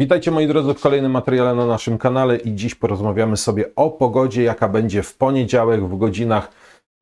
Witajcie moi drodzy w kolejnym materiale na naszym kanale i dziś porozmawiamy sobie o pogodzie, jaka będzie w poniedziałek w godzinach,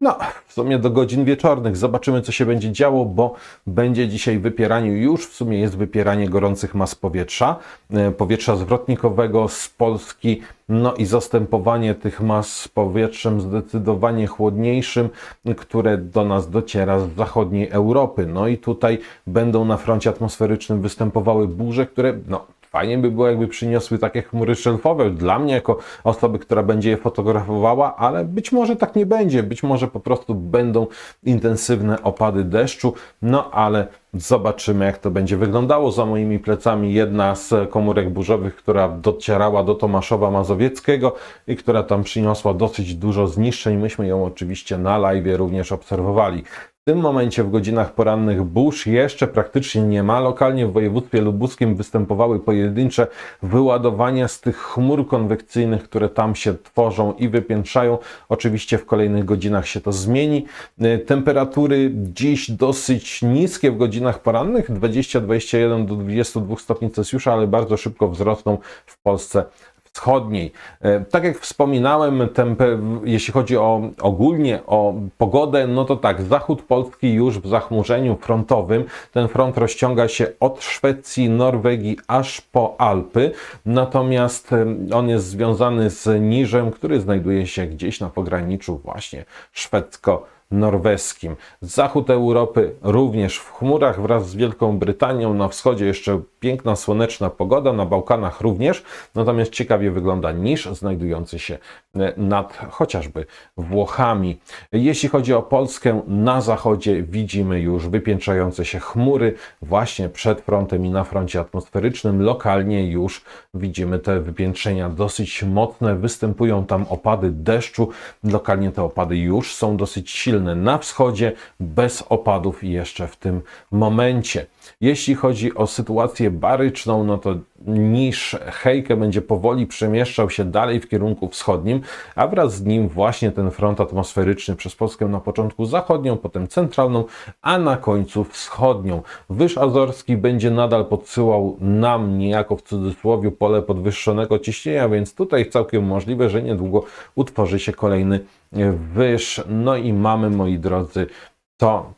no w sumie do godzin wieczornych. Zobaczymy co się będzie działo, bo będzie dzisiaj wypieranie, już w sumie jest wypieranie gorących mas powietrza, e, powietrza zwrotnikowego z Polski, no i zastępowanie tych mas powietrzem zdecydowanie chłodniejszym, które do nas dociera z zachodniej Europy. No i tutaj będą na froncie atmosferycznym występowały burze, które no Fajnie by było, jakby przyniosły takie chmury szelfowe dla mnie, jako osoby, która będzie je fotografowała, ale być może tak nie będzie. Być może po prostu będą intensywne opady deszczu, no ale zobaczymy, jak to będzie wyglądało. Za moimi plecami jedna z komórek burzowych, która docierała do Tomaszowa Mazowieckiego i która tam przyniosła dosyć dużo zniszczeń. Myśmy ją oczywiście na live również obserwowali. W tym momencie w godzinach porannych burz jeszcze praktycznie nie ma. Lokalnie w województwie lubuskim występowały pojedyncze wyładowania z tych chmur konwekcyjnych, które tam się tworzą i wypiętrzają. Oczywiście w kolejnych godzinach się to zmieni. Y, Temperatury dziś dosyć niskie w godzinach porannych, 20-21 do 22 stopni Celsjusza, ale bardzo szybko wzrosną w Polsce wschodniej. E, Tak jak wspominałem, jeśli chodzi o ogólnie o pogodę, no to tak, zachód Polski już w zachmurzeniu frontowym. Ten front rozciąga się od Szwecji, Norwegii aż po Alpy. Natomiast on jest związany z niżem, który znajduje się gdzieś na pograniczu właśnie szwedzko norweskim. Zachód Europy również w chmurach wraz z Wielką Brytanią. Na wschodzie jeszcze piękna, słoneczna pogoda, na Bałkanach również. Natomiast ciekawie wygląda niż znajdujący się e, nad chociażby Włochami. Jeśli chodzi o Polskę, na zachodzie widzimy już wypiętrzające się chmury właśnie przed frontem i na froncie atmosferycznym. Lokalnie już widzimy te wypiętrzenia dosyć mocne. Występują tam opady deszczu. Lokalnie te opady już są dosyć silne na wschodzie, bez opadów jeszcze w tym momencie. Jeśli chodzi o sytuację baryczną, no to niż Hejke będzie powoli przemieszczał się dalej w kierunku wschodnim, a wraz z nim właśnie ten front atmosferyczny przez Polskę na początku zachodnią, potem centralną, a na końcu wschodnią. Wyż Azorski będzie nadal podsyłał nam niejako w cudzysłowie pole podwyższonego ciśnienia, więc tutaj całkiem możliwe, że niedługo utworzy się kolejny wyż. No i mamy, moi drodzy, to,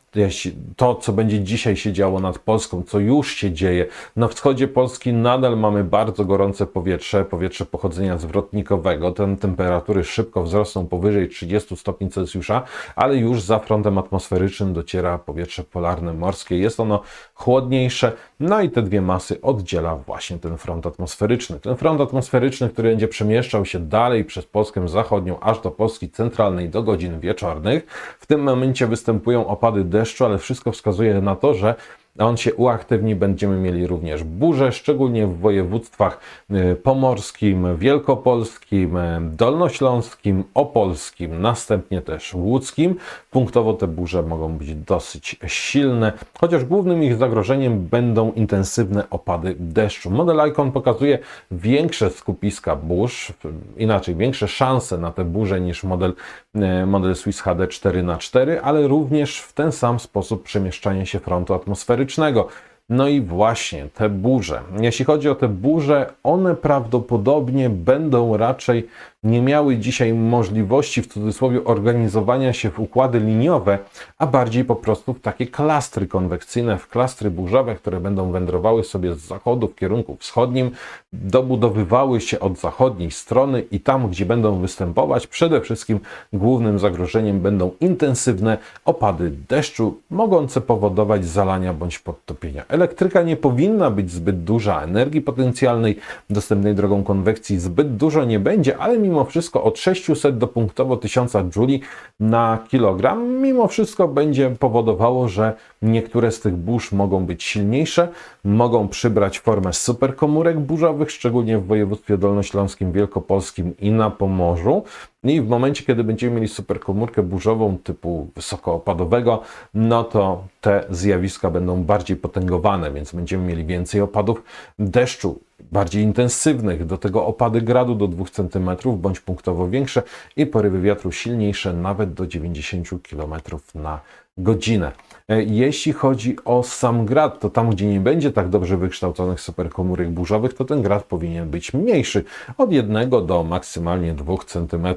to, co będzie dzisiaj się działo nad Polską, co już się dzieje. Na wschodzie Polski nadal mamy bardzo gorące powietrze, powietrze pochodzenia zwrotnikowego. Te temperatury szybko wzrosną powyżej 30 stopni Celsjusza, ale już za frontem atmosferycznym dociera powietrze polarne morskie. Jest ono chłodniejsze, no i te dwie masy oddziela właśnie ten front atmosferyczny. Ten front atmosferyczny, który będzie przemieszczał się dalej przez Polskę zachodnią, aż do Polski centralnej do godzin wieczornych. W tym momencie występują opady deszczu, ale wszystko wskazuje na to, że on się uaktywni, będziemy mieli również burze, szczególnie w województwach y, pomorskim, wielkopolskim, y, dolnośląskim, opolskim, następnie też łódzkim. Punktowo te burze mogą być dosyć silne, chociaż głównym ich zagrożeniem będą intensywne opady deszczu. Model Icon pokazuje większe skupiska burz, inaczej większe szanse na te burze niż model, y, model Swiss HD 4x4, ale również w ten sam sposób przemieszczanie się frontu atmosferycznego. No i właśnie te burze. Jeśli chodzi o te burze, one prawdopodobnie będą raczej nie miały dzisiaj możliwości w cudzysłowie organizowania się w układy liniowe, a bardziej po prostu w takie klastry konwekcyjne, w klastry burzowe, które będą wędrowały sobie z zachodu w kierunku wschodnim, dobudowywały się od zachodniej strony i tam, gdzie będą występować, przede wszystkim głównym zagrożeniem będą intensywne opady deszczu, mogące powodować zalania bądź podtopienia. Elektryka nie powinna być zbyt duża, energii potencjalnej dostępnej drogą konwekcji zbyt dużo nie będzie, ale mimo wszystko od 600 do punktowo 1000 Joule na kilogram, mimo wszystko będzie powodowało, że niektóre z tych burz mogą być silniejsze, mogą przybrać formę superkomórek burzowych, szczególnie w województwie dolnośląskim, wielkopolskim i na Pomorzu. I w momencie, kiedy będziemy mieli superkomórkę burzową typu wysokoopadowego, no to te zjawiska będą bardziej potęgowane, więc będziemy mieli więcej opadów deszczu. Bardziej intensywnych, do tego opady gradu do 2 cm bądź punktowo większe i porywy wiatru silniejsze nawet do 90 km na godzinę. E, Jeśli chodzi o sam grad, to tam, gdzie nie będzie tak dobrze wykształconych superkomórek burzowych, to ten grad powinien być mniejszy, od 1 do maksymalnie 2 cm.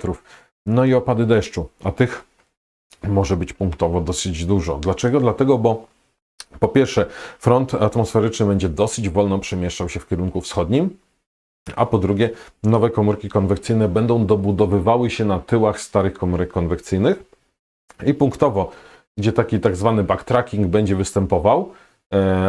No i opady deszczu, a tych może być punktowo dosyć dużo. Dlaczego? Dlatego, bo po pierwsze, front atmosferyczny będzie dosyć wolno przemieszczał się w kierunku wschodnim, a po drugie, nowe komórki konwekcyjne będą dobudowywały się na tyłach starych komórek konwekcyjnych. I punktowo, gdzie taki tak zwany backtracking będzie występował,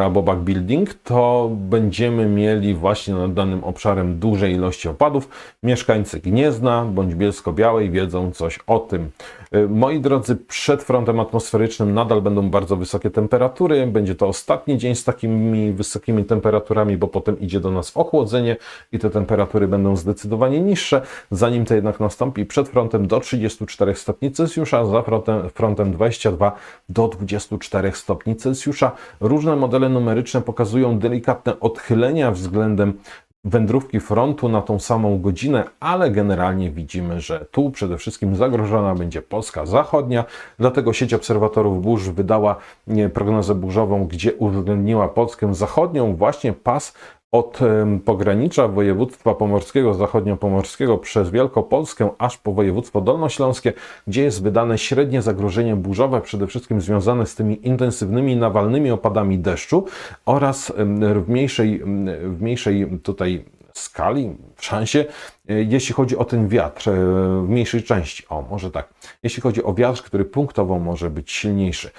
albo backbuilding, to będziemy mieli właśnie nad danym obszarem duże ilości opadów. Mieszkańcy Gniezna bądź Bielsko-Białej wiedzą coś o tym. E, Moi drodzy, przed frontem atmosferycznym nadal będą bardzo wysokie temperatury. Będzie to ostatni dzień z takimi wysokimi temperaturami, bo potem idzie do nas ochłodzenie i te temperatury będą zdecydowanie niższe. Zanim to jednak nastąpi, przed frontem do 34 stopni Celsjusza, za frontem, frontem 22 do 24 stopni Celsjusza. Różne modele numeryczne pokazują delikatne odchylenia względem wędrówki frontu na tą samą godzinę, ale generalnie widzimy, że tu przede wszystkim zagrożona będzie Polska Zachodnia, dlatego sieć obserwatorów burz wydała nie, prognozę burzową, gdzie uwzględniła Polskę Zachodnią, właśnie pas od pogranicza województwa pomorskiego, zachodniopomorskiego przez Wielkopolskę aż po województwo dolnośląskie, gdzie jest wydane średnie zagrożenie burzowe, przede wszystkim związane z tymi intensywnymi nawalnymi opadami deszczu oraz w mniejszej, w mniejszej tutaj skali, w szansie, e, jeśli chodzi o ten wiatr e, w mniejszej części. O, może tak. Jeśli chodzi o wiatr, który punktowo może być silniejszy.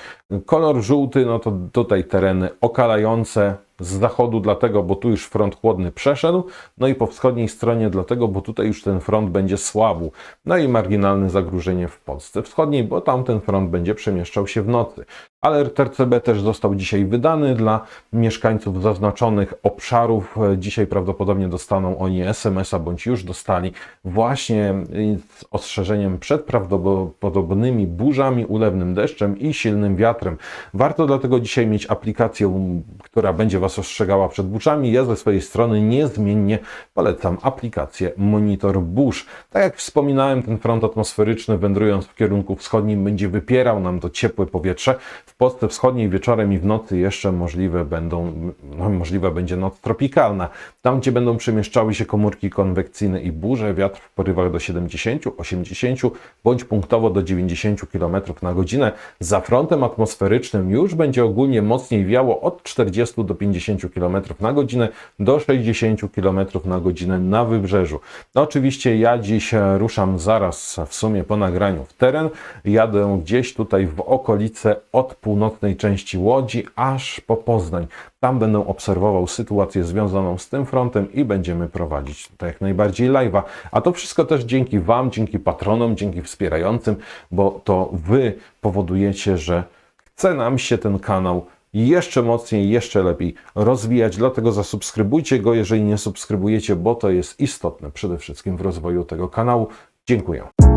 Kolor żółty, no to tutaj tereny okalające z zachodu, dlatego, bo tu już front chłodny przeszedł, no i po wschodniej stronie, dlatego, bo tutaj już ten front będzie słabł. No i marginalne zagrożenie w Polsce Wschodniej, bo tam ten front będzie przemieszczał się w nocy. Alert RCB też został dzisiaj wydany dla mieszkańców zaznaczonych obszarów. E, Dzisiaj prawdopodobnie dostaną oni SMS-a, bądź już dostali, właśnie y, z ostrzeżeniem przed prawdopodobnymi burzami, ulewnym deszczem i silnym wiatrem. Warto dlatego dzisiaj mieć aplikację, która będzie Was ostrzegała przed burzami. Ja ze swojej strony niezmiennie polecam aplikację Monitor Burz. Tak jak wspominałem, ten front atmosferyczny wędrując w kierunku wschodnim będzie wypierał nam to ciepłe powietrze. W Polsce Wschodniej wieczorem i w nocy jeszcze możliwe będą, no, możliwa będzie noc tropikalna. Tam, gdzie będą przemieszczały się komórki konwekcyjne i burze, wiatr w porywach do 70, 80 bądź punktowo do 90 km na godzinę. Za frontem atmosferycznym już będzie ogólnie mocniej wiało od 40 do 50 km na godzinę do 60 km na godzinę na wybrzeżu. Oczywiście ja dziś e, ruszam zaraz w sumie po nagraniu w teren. Jadę gdzieś tutaj w okolice od północnej części Łodzi aż po Poznań. Tam będę obserwował sytuację związaną z tym frontem i będziemy prowadzić tutaj jak najbardziej live'a. A to wszystko też dzięki Wam, dzięki patronom, dzięki wspierającym, bo to Wy powodujecie, że chce nam się ten kanał jeszcze mocniej, jeszcze lepiej rozwijać. Dlatego zasubskrybujcie go, jeżeli nie subskrybujecie, bo to jest istotne przede wszystkim w rozwoju tego kanału. Dziękuję.